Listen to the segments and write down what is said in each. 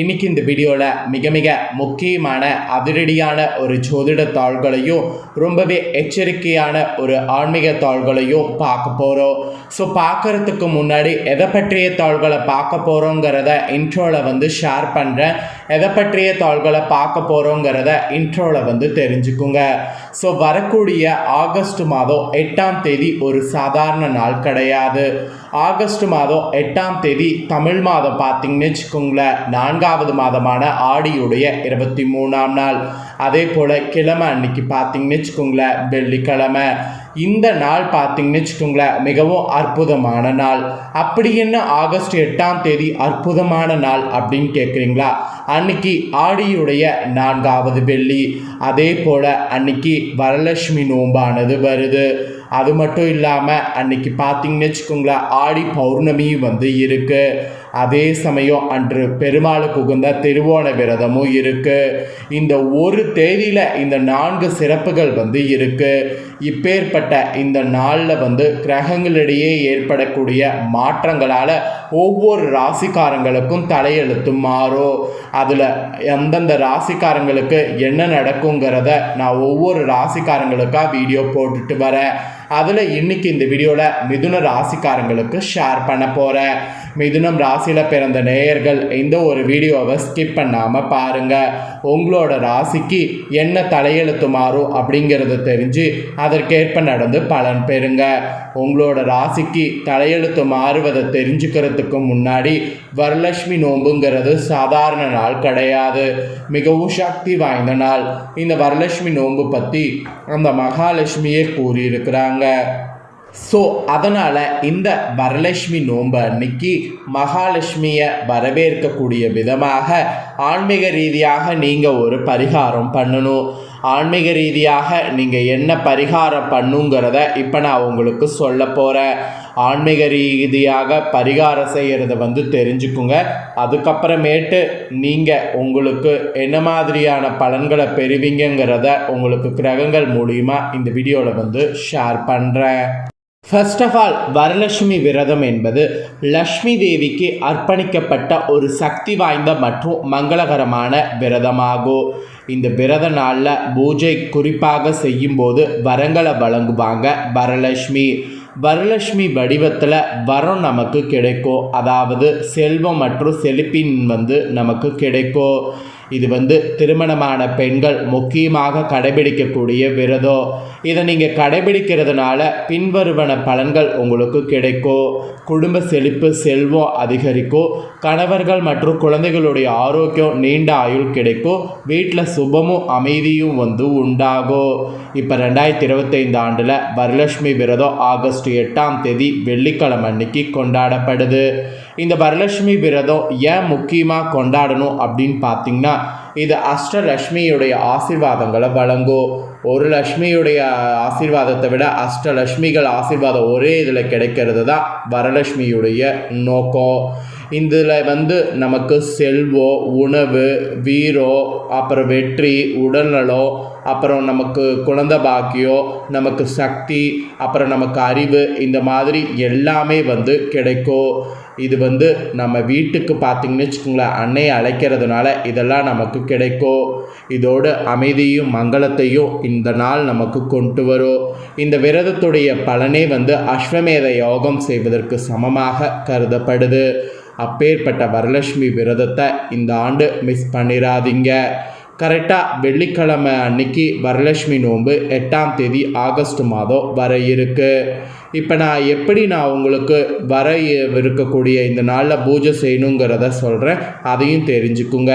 இன்னைக்கு இந்த வீடியோவில் மிக மிக முக்கியமான அதிரடியான ஒரு ஜோதிட தாள்களையும் ரொம்பவே எச்சரிக்கையான ஒரு ஆன்மீக தாள்களையும் பார்க்க போகிறோம் ஸோ பார்க்கறதுக்கு முன்னாடி எதை பற்றிய தாள்களை பார்க்க போகிறோங்கிறத இன்ட்ரோவில் வந்து ஷேர் பண்ணுறேன் எதை பற்றிய தாள்களை பார்க்க போகிறோங்கிறத இன்ட்ரோவில் வந்து தெரிஞ்சுக்குங்க. ஸோ வரக்கூடிய ஆகஸ்ட் மாதம் எட்டாம் தேதி ஒரு சாதாரண நாள் கிடையாது. ஆகஸ்ட் மாதம் எட்டாம் தேதி தமிழ் மாதம் பார்த்தீங்கன்னு வச்சுக்கோங்களேன். நான்காவது மாதமான ஆடியுடைய இருபத்தி மூணாம் நாள். அதே போல் கிழமை அன்னைக்கு பார்த்தீங்கன்னு வச்சுக்கோங்களேன் வெள்ளிக்கிழமை. இந்த நாள் பார்த்தீங்கன்னு வச்சுக்கோங்களேன் மிகவும் அற்புதமான நாள். அப்படி என்ன ஆகஸ்ட் எட்டாம் தேதி அற்புதமான நாள் அப்படின்னு கேட்குறீங்களா அன்னைக்கு ஆடியுடைய நான்காவது வெள்ளி. அதே போல் அன்னைக்கு வரலட்சுமி நோம்பானது வருது. அது மட்டும் இல்லாமல் அன்னைக்கு பார்த்தீங்கன்னு வச்சுக்கோங்களேன் ஆடி பௌர்ணமி வந்து இருக்குது அதே சமயம் அன்று பெருமாளுக்கு உகந்த திருவோண விரதமும் இருக்குது இந்த ஒரு தேதியில் இந்த நான்கு சிறப்புகள் வந்து இருக்குது இப்பேற்பட்ட இந்த நாளில் வந்து கிரகங்களிடையே ஏற்படக்கூடிய மாற்றங்களால் ஒவ்வொரு ராசிக்காரங்களுக்கும் தலையெழுத்து மாறும். அதில் எந்தெந்த ராசிக்காரங்களுக்கு என்ன நடக்குங்கிறத நான் ஒவ்வொரு ராசிக்காரங்களுக்காக வீடியோ போட்டுட்டு வரேன். அதில் இன்னைக்கு இந்த வீடியோவில் மிதுன ராசிக்காரங்களுக்கு ஷேர் பண்ண போகிறேன் மிதுனம் ராசியில் பிறந்த நேயர்கள் இந்த ஒரு வீடியோவை ஸ்கிப் பண்ணாமல் பாருங்கள் உங்களோட ராசிக்கு என்ன தலையெழுத்து மாறும் அப்படிங்கிறது தெரிஞ்சு அதற்கேற்ப நடந்து பலன் பெறுங்க. உங்களோட ராசிக்கு தலையெழுத்து மாறுவதை தெரிஞ்சுக்கிறதுக்கு முன்னாடி வரலட்சுமி நோம்புங்கிறது சாதாரண நாள் கிடையாது. மிகவும் சக்தி வாய்ந்த நாள். இந்த வரலட்சுமி நோன்பு பற்றி அந்த மகாலட்சுமியே கூறியிருக்கிறாங்க. ஸோ அதனால் இந்த வரலட்சுமி நோன்பு அன்னைக்கு மகாலட்சுமியை வரவேற்கக்கூடிய விதமாக ஆன்மீக ரீதியாக நீங்கள் ஒரு பரிகாரம் பண்ணணும். ஆன்மீக ரீதியாக நீங்கள் என்ன பரிகாரம் பண்ணுங்கிறத இப்போ நான் உங்களுக்கு சொல்ல போகிறேன் ஆன்மீக ரீதியாக பரிகாரம் செய்கிறத வந்து தெரிஞ்சுக்குங்க. அதுக்கப்புறமேட்டு நீங்கள் உங்களுக்கு என்ன மாதிரியான பலன்களை பெறுவீங்கங்கிறத உங்களுக்கு கிரகங்கள் மூலிமா இந்த வீடியோவில் வந்து ஷேர் பண்ணுறேன் ஃபர்ஸ்ட் ஆஃப் ஆல் வரலட்சுமி விரதம் என்பது லக்ஷ்மி தேவிக்கு அர்ப்பணிக்கப்பட்ட ஒரு சக்தி வாய்ந்த மற்றும் மங்களகரமான விரதமாகும். இந்த விரத நாளில் பூஜை குறிப்பாக செய்யும்போது வரங்களை வழங்குவாங்க வரலட்சுமி. வரலட்சுமி வடிவத்தில் வரம் நமக்கு கிடைக்கும். அதாவது செல்வம் மற்றும் செழிப்பின் வந்து நமக்கு கிடைக்கும். இது வந்து திருமணமான பெண்கள் முக்கியமாக கடைபிடிக்கக்கூடிய விரதம் இதை நீங்கள் கடைபிடிக்கிறதுனால பின்வருவன பலன்கள் உங்களுக்கு கிடைக்கும். குடும்ப செழிப்பு செல்வம் அதிகரிக்கும். கணவர்கள் மற்றும் குழந்தைகளுடைய ஆரோக்கியம் நீண்ட ஆயுள் கிடைக்கும். வீட்டில் சுபமும் அமைதியும் வந்து உண்டாகும். இப்போ ரெண்டாயிரத்தி இருபத்தைந்து ஆண்டில் வரலட்சுமி விரதம் ஆகஸ்ட் எட்டாம் தேதி வெள்ளிக்கிழமை அன்னைக்கு கொண்டாடப்படுது. இந்த வரலட்சுமி விரதம் ஏன் முக்கியமாக கொண்டாடணும் அப்படின்னு பார்த்தீங்கன்னா இது அஷ்டலட்சுமியுடைய ஆசீர்வாதங்களை வழங்கும். ஒரு லட்சுமியுடைய ஆசீர்வாதத்தை விட அஷ்டலட்சுமிகள் ஆசீர்வாதம் ஒரே இதில் கிடைக்கிறது தான் வரலட்சுமியுடைய நோக்கம். இதில் வந்து நமக்கு செல்வம் உணவு வீரம் அப்புறம் வெற்றி உடல்நலம் அப்புறம் நமக்கு குழந்த பாக்கியம் நமக்கு சக்தி அப்புறம் நமக்கு அறிவு இந்த மாதிரி எல்லாமே வந்து கிடைக்கும். இது வந்து நம்ம வீட்டுக்கு பார்த்திங்கன்னு வச்சுக்கோங்களேன் அன்னையை அழைக்கிறதுனால இதெல்லாம் நமக்கு கிடைக்கும். இதோடு அமைதியும் மங்களத்தையும் இந்த நாள் நமக்கு கொண்டு வரும். இந்த விரதத்துடைய பலனே வந்து அஸ்வமேத யோகம் செய்வதற்கு சமமாக கருதப்படுது. அப்பேற்பட்ட வரலட்சுமி விரதத்தை இந்த ஆண்டு மிஸ் பண்ணிடாதீங்க கரெக்டாக வெள்ளிக்கிழமை அன்னைக்கு வரலட்சுமி நோன்பு எட்டாம் தேதி ஆகஸ்ட் மாதம் வர இருக்குது இப்போ நான் எப்படி நான் உங்களுக்கு வர இருக்கக்கூடிய இந்த நாளில் பூஜை செய்யணுங்கிறத சொல்கிறேன் அதையும் தெரிஞ்சுக்குங்க.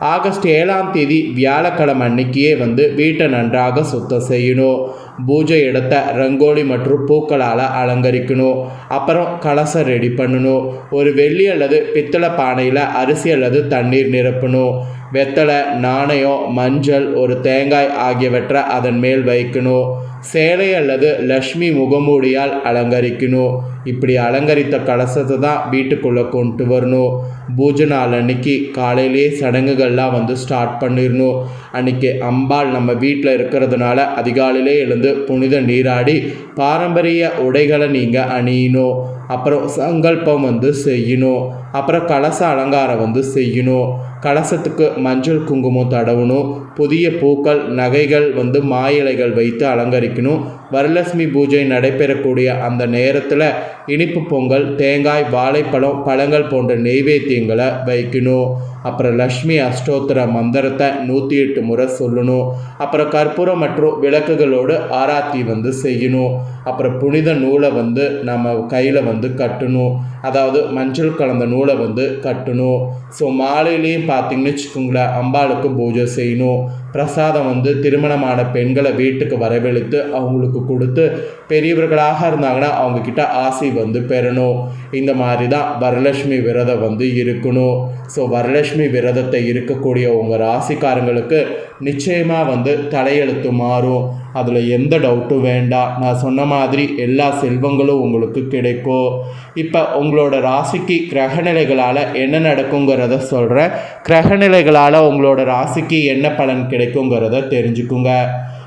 ஆகஸ்ட் ஏழாம் தேதி வியாழக்கிழமை அன்னைக்கே வந்து வீட்டை நன்றாக சுத்தம் செய்யணும். பூஜை இடத்த ரங்கோலி மற்றும் பூக்களால் அலங்கரிக்கணும். அப்புறம் கலசம் ரெடி பண்ணணும். ஒரு வெள்ளி அல்லது பித்தளை பானையில் அரிசி அல்லது தண்ணீர் நிரப்பணும். வெத்தலை நாணயம் மஞ்சள் ஒரு தேங்காய் ஆகியவற்றை அதன் மேல் வைக்கணும். சேலை அல்லது லக்ஷ்மி முகமூடியால் அலங்கரிக்கணும். இப்படி அலங்கரித்த கலசத்தை தான் வீட்டுக்குள்ளே கொண்டு வரணும். பூஜை நாள் அன்னைக்கு காலையிலேயே சடங்குகள்லாம் வந்து ஸ்டார்ட் பண்ணிடணும் அன்னைக்கு அம்பாள் நம்ம வீட்டில் இருக்கிறதுனால அதிகாலையிலே எழுந்து புனித நீராடி பாரம்பரிய உடைகளை நீங்கள் அணியணும். அப்புறம் சங்கல்பம் வந்து செய்யணும். அப்புறம் கலச அலங்காரம் வந்து செய்யணும். கலசத்துக்கு மஞ்சள் குங்குமம் தடவணும். புதிய பூக்கள் நகைகள் வந்து மா இலைகள் வைத்து அலங்கரிக்கணும். வரலட்சுமி பூஜை நடைபெறக்கூடிய அந்த நேரத்தில் இனிப்பு பொங்கல் தேங்காய் வாழைப்பழம் பழங்கள் போன்ற நெய்வேத்தியங்களை வைக்கணும். அப்புறம் லக்ஷ்மி அஷ்டோத்திர மந்திரத்தை நூற்றி எட்டு முறை சொல்லணும். அப்புறம் கற்பூரம் மற்றும் விளக்குகளோடு ஆராத்தி வந்து செய்யணும். அப்புறம் புனித நூலை வந்து நம்ம கையில் வந்து கட்டணும். அதாவது மஞ்சள் கலந்த நூலை வந்து கட்டணும். ஸோ மாலையிலையும் பார்த்தீங்கன்னு வச்சுக்கோங்களேன் அம்பாளுக்கு பூஜை செய்யணும். பிரசாதம் வந்து திருமணமான பெண்களை வீட்டுக்கு வரவழைத்து அவங்களுக்கு கொடுத்து பெரியவர்களாக இருந்தாங்கன்னா அவங்கக்கிட்ட ஆசை வந்து பெறணும். இந்த மாதிரி தான் வரலட்சுமி விரதம் வந்து இருக்கணும். ஸோ வரலட்சுமி விரதத்தை இருக்கக்கூடிய உங்கள் ராசிக்காரங்களுக்கு நிச்சயமாக வந்து தலையெழுத்து மாறும். அதில் எந்த டவுட்டும் வேண்டாம். நான் சொன்ன மாதிரி எல்லா செல்வங்களும் உங்களுக்கு கிடைக்கும். இப்போ உங்களோட ராசிக்கு கிரகநிலைகளால் என்ன நடக்குங்கிறத சொல்கிறேன் கிரகநிலைகளால் உங்களோட ராசிக்கு என்ன பலன் கிடைக்குங்கிறத தெரிஞ்சுக்குங்க.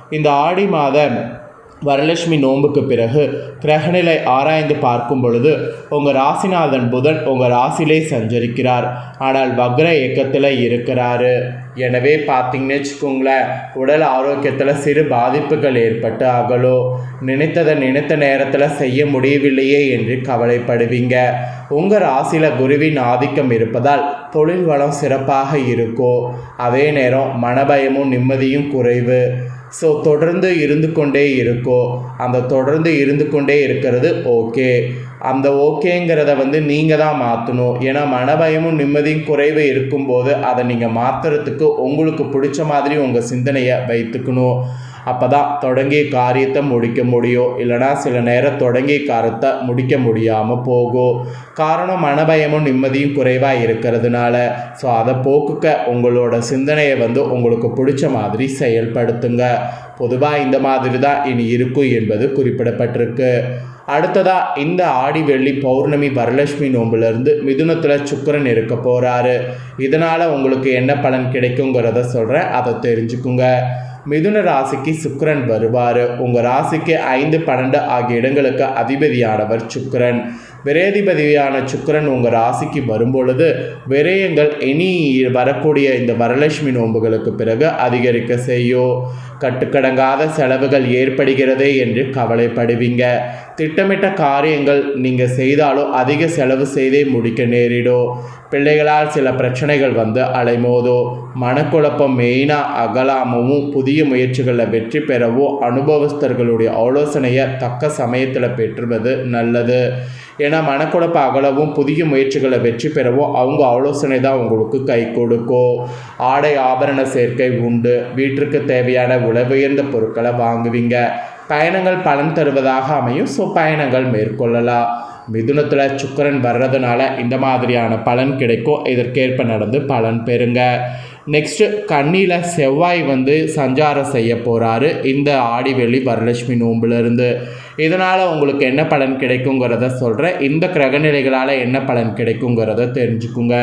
இந்த ஆடி மாதம் வரலட்சுமி நோன்புக்கு பிறகு கிரகநிலை ஆராய்ந்து பார்க்கும் பொழுது உங்கள் ராசிநாதன் புதன் உங்கள் ராசிலே சஞ்சரிக்கிறார். ஆனால் வக்ர இயக்கத்தில் இருக்கிறாரு. எனவே பார்த்தீங்கன்னு வச்சுக்கோங்களேன் உடல் ஆரோக்கியத்தில் சிறு பாதிப்புகள் ஏற்பட்டு அகலோ நினைத்ததை நினைத்த நேரத்தில் செய்ய முடியவில்லையே என்று கவலைப்படுவீங்க. உங்கள் ராசியில் குருவின் ஆதிக்கம் இருப்பதால் தொழில் வளம் சிறப்பாக இருக்கும் அதே நேரம் மனபயமும் நிம்மதியும் குறைவு. ஸோ தொடர்ந்து இருந்து கொண்டே இருக்கோ அந்த தொடர்ந்து இருந்து கொண்டே இருக்கிறது ஓகே. அந்த ஓகேங்கிறத வந்து நீங்கள் தான் மாற்றணும் ஏன்னா மனபயமும் நிம்மதியும் குறைவு இருக்கும்போது அதை நீங்கள் மாற்றுறதுக்கு உங்களுக்கு பிடிச்ச மாதிரி உங்கள் சிந்தனையை வைத்துக்கணும். அப்போ தான் தொடங்கிய காரியத்தை முடிக்க முடியும் இல்லைனா சில நேரம் தொடங்கிய காரியத்தை முடிக்க முடியாமல் போகும் காரணம் மனபயமும் நிம்மதியும் குறைவாக இருக்கிறதுனால ஸோ அதை போக்குக்க உங்களோட சிந்தனையை வந்து உங்களுக்கு பிடிச்ச மாதிரி செயல்படுத்துங்க. பொதுவாக இந்த மாதிரி தான் இனி இருக்கும் என்பது குறிப்பிடப்பட்டிருக்கு. அடுத்ததாக இந்த ஆடி வெள்ளி பௌர்ணமி வரலட்சுமி நோம்புலேருந்து மிதுனத்தில் சுக்கரன் இருக்க போகிறாரு இதனால் உங்களுக்கு என்ன பலன் கிடைக்குங்கிறத சொல்கிறேன் அதை தெரிஞ்சுக்குங்க. மிதுன ராசிக்கு சுக்கரன் வருவார். உங்கள் ராசிக்கு ஐந்து பன்னெண்டு ஆகிய இடங்களுக்கு அதிபதியானவர் சுக்கரன். விரேதிபதியான சுக்கிரன் உங்கள் ராசிக்கு வரும்பொழுது விரயங்கள் இனி வரக்கூடிய இந்த வரலட்சுமி நோன்புகளுக்கு பிறகு அதிகரிக்க செய்யும் கட்டுக்கடங்காத செலவுகள் ஏற்படுகிறதே என்று கவலைப்படுவீங்க. திட்டமிட்ட காரியங்கள் நீங்கள் செய்தாலும் அதிக செலவு செய்தே முடிக்க நேரிடும் பிள்ளைகளால் சில பிரச்சனைகள் வந்து அலைமோதோ. மனக்குழப்பம் மெயினாக அகலாமவும் புதிய முயற்சிகளில் வெற்றி பெறவோ. அனுபவஸ்தர்களுடைய ஆலோசனையை தக்க சமயத்தில் பெற்றுவது நல்லது. ஏன்னா மனக்குழப்ப அகலவும் புதிய முயற்சிகளை வெற்றி பெறவும் அவங்க ஆலோசனை தான் உங்களுக்கு கை கொடுக்கும் ஆடை ஆபரண சேர்க்கை உண்டு. வீட்டிற்கு தேவையான உயர்ந்த பொருட்களை வாங்குவீங்க. பயணங்கள் பலன் தருவதாக அமையும். ஸோ பயணங்கள் மேற்கொள்ளலாம். மிதுனத்தில் சுக்கரன் வர்றதுனால இந்த மாதிரியான பலன் கிடைக்கும் இதற்கேற்ப நடந்து பலன் பெறுங்க. நெக்ஸ்ட்டு கண்ணியில் செவ்வாய் வந்து சஞ்சாரம் செய்ய போகிறாரு இந்த ஆடிவெளி வரலட்சுமி நோம்புலேருந்து இதனால் உங்களுக்கு என்ன பலன் கிடைக்குங்கிறத சொல்கிறேன் இந்த கிரகநிலைகளால் என்ன பலன் கிடைக்குங்கிறத தெரிஞ்சுக்குங்க.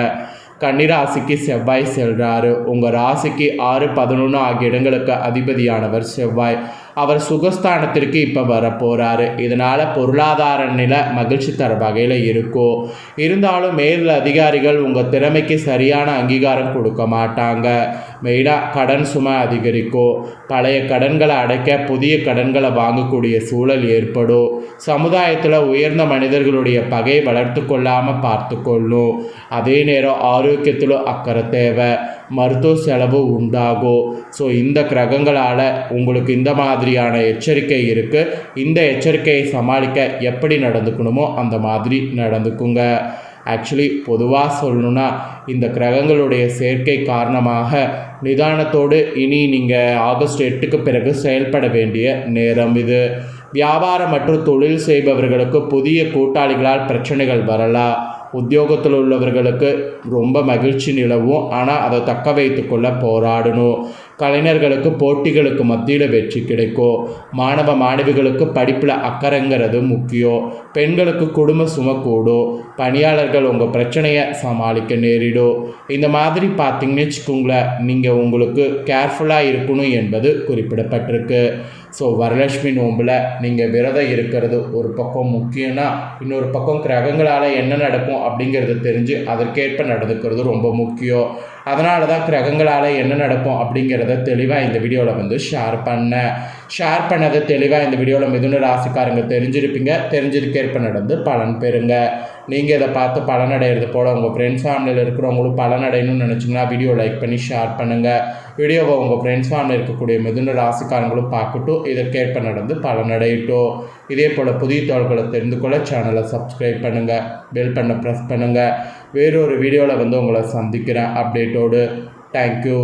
கன்னிராசிக்கு செவ்வாய் செல்கிறாரு உங்கள் ராசிக்கு ஆறு பதினொன்று ஆகிய இடங்களுக்கு அதிபதியானவர் செவ்வாய். அவர் சுகஸ்தானத்திற்கு இப்போ வரப்போகிறாரு இதனால் பொருளாதார நிலை மகிழ்ச்சி தர வகையில் இருக்கும் இருந்தாலும் மேல் அதிகாரிகள் உங்கள் திறமைக்கு சரியான அங்கீகாரம் கொடுக்க மாட்டாங்க. மெயினாக கடன் சுமை அதிகரிக்கும் பழைய கடன்களை அடைக்க புதிய கடன்களை வாங்கக்கூடிய சூழல் ஏற்படும் சமுதாயத்தில் உயர்ந்த மனிதர்களுடைய பகை வளர்த்து கொள்ளாமல் பார்த்து கொள்ளும் அதே நேரம் ஆரோக்கியத்திலும் அக்கறை தேவை. மருத்துவ செலவு உண்டாகும் ஸோ இந்த கிரகங்களால் உங்களுக்கு இந்த மாதிரி மாதிரியான எச்சரிக்கை இருக்குது இந்த எச்சரிக்கையை சமாளிக்க எப்படி நடந்துக்கணுமோ அந்த மாதிரி நடந்துக்குங்க. ஆக்சுவலி பொதுவாக சொல்லணுன்னா இந்த கிரகங்களுடைய சேர்க்கை காரணமாக நிதானத்தோடு இனி நீங்கள் ஆகஸ்ட் எட்டுக்கு பிறகு செயல்பட வேண்டிய நேரம் இது. வியாபாரம் மற்றும் தொழில் செய்பவர்களுக்கு புதிய கூட்டாளிகளால் பிரச்சனைகள் வரலாம். உத்தியோகத்தில் உள்ளவர்களுக்கு ரொம்ப மகிழ்ச்சி நிலவும். ஆனால் அதை தக்க வைத்துக்கொள்ள போராடணும். கலைஞர்களுக்கு போட்டிகளுக்கு மத்தியில் வெற்றி கிடைக்கும் மாணவ மாணவிகளுக்கு படிப்பில் அக்கறைங்கிறது முக்கியம் பெண்களுக்கு குடும்ப சும கூடும் பணியாளர்கள் உங்கள் பிரச்சனையை சமாளிக்க நேரிடும் இந்த மாதிரி பார்த்தீங்கன்னு வச்சுக்கோங்களேன் நீங்கள் உங்களுக்கு கேர்ஃபுல்லாக இருக்கணும் என்பது குறிப்பிடப்பட்டிருக்கு. ஸோ வரலட்சுமி நோம்பில் நீங்கள் விரதம் இருக்கிறது ஒரு பக்கம் முக்கியம்னா இன்னொரு பக்கம் கிரகங்களால் என்ன நடக்கும் அப்படிங்கிறத தெரிஞ்சு அதற்கேற்ப நடந்துக்கிறது ரொம்ப முக்கியம். அதனால தான் கிரகங்களால் என்ன நடக்கும் அப்படிங்கிறத தெளிவாக இந்த வீடியோவில் வந்து ஷேர் பண்ணேன். ஷேர் பண்ணது தெளிவாக இந்த வீடியோவில் மிதுன ராசிக்காரங்க தெரிஞ்சிருப்பீங்க. தெரிஞ்சதுக்கேற்ப நடந்து பலன் பெறுங்க. நீங்கள் இதை பார்த்து பலன் அடைகிறது போல் உங்கள் ஃப்ரெண்ட்ஸ் ஃபேமிலியில் இருக்கிறவங்களும் பலன் அடையணும்னு நினச்சிங்கன்னா வீடியோ லைக் பண்ணி ஷேர் பண்ணுங்கள் வீடியோவை உங்கள் ஃப்ரெண்ட்ஸ் ஃபேமிலியில் இருக்கக்கூடிய மிதுன ராசிக்காரங்களும் பார்க்கட்டும். இதற்கேற்ப நடந்து பலனடையட்டும் இதே போல் புதிய தகவல்களை தெரிந்து கொள்ள சேனலை சப்ஸ்கிரைப் பண்ணுங்கள் பெல் பண்ண ப்ரெஸ் பண்ணுங்கள் வேறொரு வீடியோவில் வந்து உங்களை சந்திக்கிறேன். அப்டேட்டோடு தேங்க்யூ